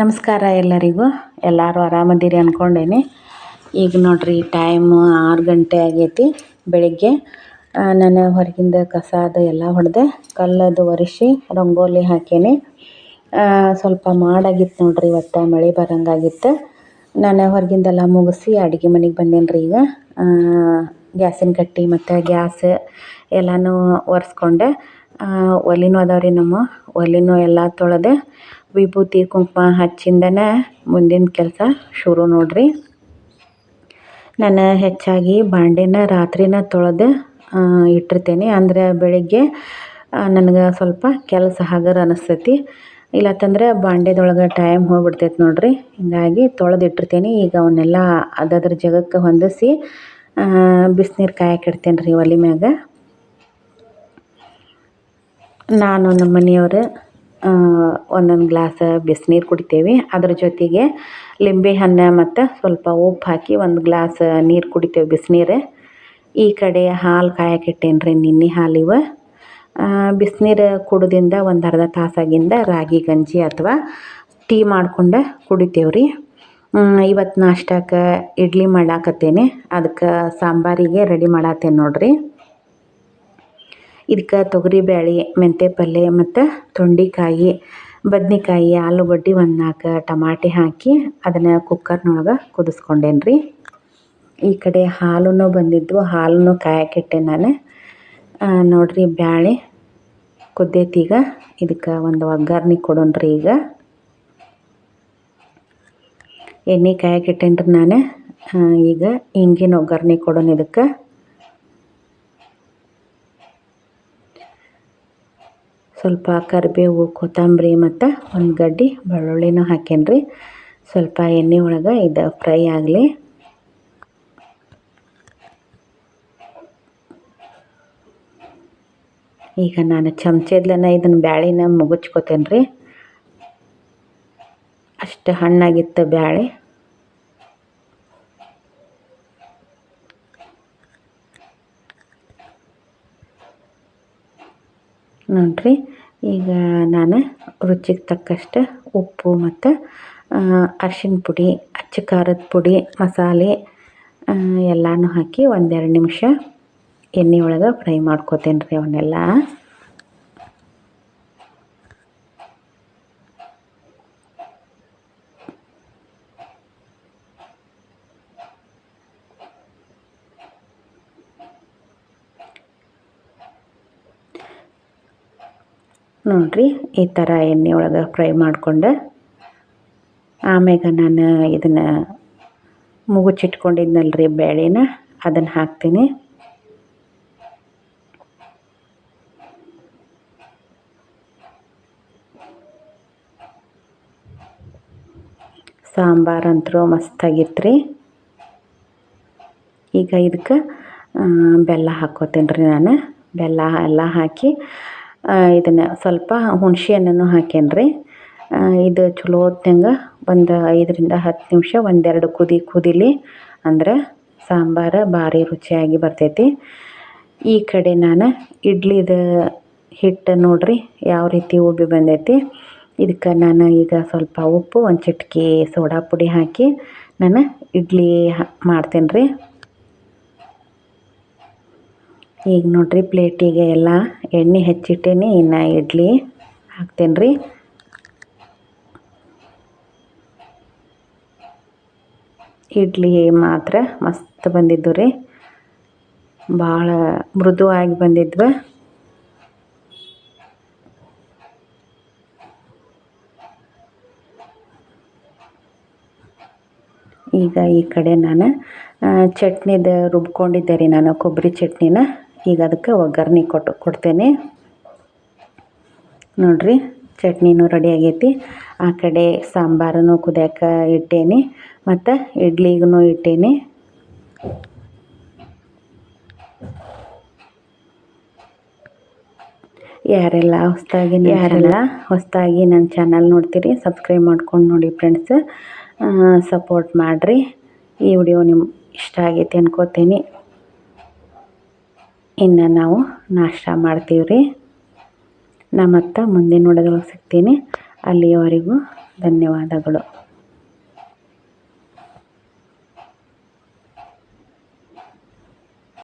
ನಮಸ್ಕಾರ ಎಲ್ಲರಿಗೂ. ಎಲ್ಲರೂ ಆರಾಮದಿರಿ ಅಂದ್ಕೊಂಡೇನಿ ಈಗ ನೋಡ್ರಿ ಟೈಮು ಆರು ಗಂಟೆ ಆಗೈತಿ ಬೆಳಿಗ್ಗೆ. ನಾನು ಹೊರಗಿಂದ ಕಸ ಅದು ಎಲ್ಲ ಹೊಡೆದೆ, ಕಲ್ಲದು ಒರೆಸಿ ರಂಗೋಲಿ ಹಾಕೇನಿ. ಸ್ವಲ್ಪ ಮಾಡಾಗಿತ್ತು ನೋಡ್ರಿ ಇವತ್ತು, ಮಳೆ ಬರಂಗಾಗಿತ್ತು. ನಾನು ಹೊರಗಿಂದೆಲ್ಲ ಮುಗಿಸಿ ಅಡುಗೆ ಮನೆಗೆ ಬಂದೇನಿ ರೀ ಈಗ ಗ್ಯಾಸಿನ ಕಟ್ಟಿ ಮತ್ತು ಗ್ಯಾಸ್ ಎಲ್ಲನೂ ಒರೆಸ್ಕೊಂಡೆ. ಒಲೆನೂ ಅದಾವೆ ರೀ ನಮ್ಮ. ಒಲೆನೂ ಎಲ್ಲ ತೊಳೆದು ವಿಭೂತಿ, ಕುಂಕುಮ ಹಚ್ಚಿಂದನೇ ಮುಂದಿನ ಕೆಲಸ ಶುರು ನೋಡಿರಿ. ನಾನು ಹೆಚ್ಚಾಗಿ ಬಾಂಡೆನ ರಾತ್ರಿನ ತೊಳೆದು ಇಟ್ಟಿರ್ತೀನಿ. ಅಂದರೆ ಬೆಳಿಗ್ಗೆ ನನಗೆ ಸ್ವಲ್ಪ ಕೆಲಸ ಹಗರ ಅನಿಸ್ತೈತಿ. ಇಲ್ಲತ್ತಂದ್ರೆ ಬಾಂಡೆದೊಳಗೆ ಟೈಮ್ ಹೋಗ್ಬಿಡ್ತೈತೆ ನೋಡಿರಿ. ಹೀಗಾಗಿ ತೊಳೆದು ಇಟ್ಟಿರ್ತೀನಿ. ಈಗ ಅವನ್ನೆಲ್ಲ ಅದದ್ರ ಜಾಗಕ್ಕೆ ಹೊಂದಿಸಿ ಬಿಸಿನೀರು ಕಾಯಕ್ಕೆ ಇಡ್ತೇನೆ ರೀ ಒಲೆ ಮ್ಯಾಗ. ನಾನು ನಮ್ಮ ಮನೆಯವರು ಒಂದೊಂದು ಗ್ಲಾಸ್ ಬಿಸಿನೀರು ಕುಡಿತೇವೆ. ಅದ್ರ ಜೊತೆಗೆ ಲಿಂಬೆಹಣ್ಣು ಮತ್ತು ಸ್ವಲ್ಪ ಉಪ್ಪು ಹಾಕಿ ಒಂದು ಗ್ಲಾಸ್ ನೀರು ಕುಡಿತೇವೆ ಬಿಸಿನೀರು. ಈ ಕಡೆ ಹಾಲು ಕಾಯಕ್ಕೆ ರೀ ನಿನ್ನೆ ಹಾಲು ಇವ. ಬಿಸಿನೀರು ಕುಡಿದಿಂದ ಒಂದು ಅರ್ಧ ತಾಸಾಗಿಂದ ರಾಗಿ, ಗಂಜಿ ಅಥವಾ ಟೀ ಮಾಡ್ಕೊಂಡು ಕುಡಿತೇವೆ ರೀ ಇವತ್ತು ನಾಷ್ಟಕ್ಕೆ ಇಡ್ಲಿ ಮಾಡಾಕತ್ತೇನೆ. ಅದಕ್ಕೆ ಸಾಂಬಾರಿಗೆ ರೆಡಿ ಮಾಡತ್ತೇನೆ ನೋಡಿರಿ. ಇದಕ್ಕೆ ತೊಗರಿಬೇಳೆ ಮೆಂತೆ ಪಲ್ಲೆ ಮತ್ತು ತೊಂಡೆಕಾಯಿ, ಬದ್ನೆಕಾಯಿ, ಆಲೂಗಡ್ಡೆ ಒಂದು ನಾಲ್ಕು ಟಮಾಟಿ ಹಾಕಿ ಅದನ್ನು ಕುಕ್ಕರ್ನೊಳಗೆ ಕುದಿಸ್ಕೊಂಡೇನಿ ರೀ ಈ ಕಡೆ ಹಾಲೂ ಬಂದಿದ್ವು ಹಾಲನ್ನು ಕಾಯಕ್ಕಿಟ್ಟೆ ನಾನು. ನೋಡಿರಿ ಬ್ಯಾಳೆ ಕುದ್ದೈತಿ ಈಗ, ಇದಕ್ಕೆ ಒಂದು ಒಗ್ಗರ್ಣೆ ಕೊಡೋಣ್ರಿ ಈಗ. ಎಣ್ಣೆ ಕಾಯಕ್ಕಿಟ್ಟೇನಿ ರೀ ನಾನು ಈಗ ಹಿಂಗಿನ ಒಗ್ಗರ್ಣೆ ಕೊಡೋಣ ಇದಕ್ಕೆ. ಸ್ವಲ್ಪ ಕರಿಬೇವು, ಕೊತ್ತಂಬರಿ ಮತ್ತು ಒಂದು ಗಡ್ಡಿ ಬೆಳ್ಳುಳ್ಳಿನೂ ಹಾಕೇನಿ ಸ್ವಲ್ಪ ಎಣ್ಣೆ ಒಳಗೆ ಇದು ಫ್ರೈ ಆಗಲಿ. ಈಗ ನಾನು ಚಮಚದ್ಲನ ಇದನ್ನು ಬ್ಯಾಳಿನ ಮುಗುಚ್ಕೋತೇನೆ ರೀ ಅಷ್ಟು ಹಣ್ಣಾಗಿತ್ತು ಬ್ಯಾಳೆ. ನೋಡಿರಿ. ಈಗ ನಾನು ರುಚಿಗೆ ತಕ್ಕಷ್ಟು ಉಪ್ಪು ಮತ್ತು ಅರ್ಶಿಣ ಪುಡಿ, ಅಚ್ಚ ಖಾರದ ಪುಡಿ, ಮಸಾಲೆ ಎಲ್ಲನೂ ಹಾಕಿ ಒಂದೆರಡು ನಿಮಿಷ ಎಣ್ಣೆ ಒಳಗೆ ಫ್ರೈ ಮಾಡ್ಕೊತೇನೆ ರೀ ಅವನ್ನೆಲ್ಲ. ನೋಡಿರಿ, ಈ ಥರ ಎಣ್ಣೆ ಒಳಗೆ ಫ್ರೈ ಮಾಡಿಕೊಂಡೆ. ಆಮ್ಯಾಗ ನಾನು ಇದನ್ನು ಮುಗುಚಿಟ್ಕೊಂಡಿದ್ನಲ್ರಿ ಬೇಳೆನ ಅದನ್ನು ಹಾಕ್ತೀನಿ. ಸಾಂಬಾರಂತೂ ಮಸ್ತಾಗಿತ್ತು ರೀ ಈಗ ಇದಕ್ಕೆ ಬೆಲ್ಲ ಹಾಕೋತೀನಿ ರೀ ನಾನು. ಬೆಲ್ಲ ಎಲ್ಲ ಹಾಕಿ ಇದನ್ನು ಸ್ವಲ್ಪ ಹುಣಸೆ ಹಣ್ಣನ್ನು ಹಾಕೇನ್ರಿ ಇದು ಚಲೋ ಹೊತ್ನಾಗ ಒಂದು ಐದರಿಂದ ಹತ್ತು ನಿಮಿಷ ಒಂದೆರಡು ಕುದಿ ಕುದಿಲಿ ಅಂದ್ರೆ ಸಾಂಬಾರು ಭಾರಿ ರುಚಿಯಾಗಿ ಬರ್ತೈತಿ. ಈ ಕಡೆ ನಾನು ಇಡ್ಲಿದ ಹಿಟ್ಟು ನೋಡ್ರಿ ಯಾವ ರೀತಿ ಉಬ್ಬಿ ಬಂದೈತಿ. ಇದಕ್ಕೆ ನಾನು ಈಗ ಸ್ವಲ್ಪ ಉಪ್ಪು, ಒಂದು ಚಿಟಕಿ, ಸೋಡಾ ಪುಡಿ ಹಾಕಿ ನಾನು ಇಡ್ಲಿ ಮಾಡ್ತೇನೆ ರೀ ಈಗ ನೋಡ್ರಿ ಪ್ಲೇಟಿಗೆ ಎಲ್ಲ ಎಣ್ಣೆ ಹೆಚ್ಚಿಟ್ಟೇನಿ, ಇನ್ನು ಇಡ್ಲಿ ಹಾಕ್ತೇನೆ ರೀ ಇಡ್ಲಿ ಮಾತ್ರ ಮಸ್ತ್ ಬಂದಿದ್ದು ರೀ. ಭಾಳ ಮೃದುವಾಗಿ ಬಂದಿದ್ವು. ಈಗ ಈ ಕಡೆ ನಾನು ಚಟ್ನಿದ ರುಬ್ಕೊಂಡಿದ್ದೆ ರೀ ನಾನು, ಕೊಬ್ಬರಿ ಚಟ್ನಿನ. ಈಗ ಅದಕ್ಕೆ ಒಗ್ಗರಣೆ ಕೊಟ್ಟು ಕೊಡ್ತೇನೆ. ನೋಡಿರಿ ಚಟ್ನಿನೂ ರೆಡಿ ಆಗೈತಿ. ಆ ಕಡೆ ಸಾಂಬಾರನ್ನು ಕುದಿಯೋಕೆ ಇಟ್ಟೇನಿ ಮತ್ತು ಇಡ್ಲಿಗೂ ಇಟ್ಟೇನಿ. ಯಾರೆಲ್ಲ ಹೊಸದಾಗಿ ಯಾರೆಲ್ಲ? ಹೊಸದಾಗಿ ನನ್ನ ಚಾನಲ್ ನೋಡ್ತೀರಿ ಸಬ್ಸ್ಕ್ರೈಬ್ ಮಾಡ್ಕೊಂಡು ನೋಡಿ ಫ್ರೆಂಡ್ಸ್ ಸಪೋರ್ಟ್ ಮಾಡಿರಿ. ಈ ವಿಡಿಯೋ ನಿಮ್ಗೆ ಇಷ್ಟ ಆಗೈತಿ ಅನ್ಕೋತೀನಿ. ಇನ್ನು ನಾವು ನಾಷ್ಟ ಮಾಡ್ತೀವಿ ರೀ ನಮ್ಮತ್ತ ಮತ್ತೆ ಮುಂದಿನ ಸಿಗ್ತೀನಿ. ಅಲ್ಲಿಯವರೆಗೂ ಧನ್ಯವಾದಗಳು.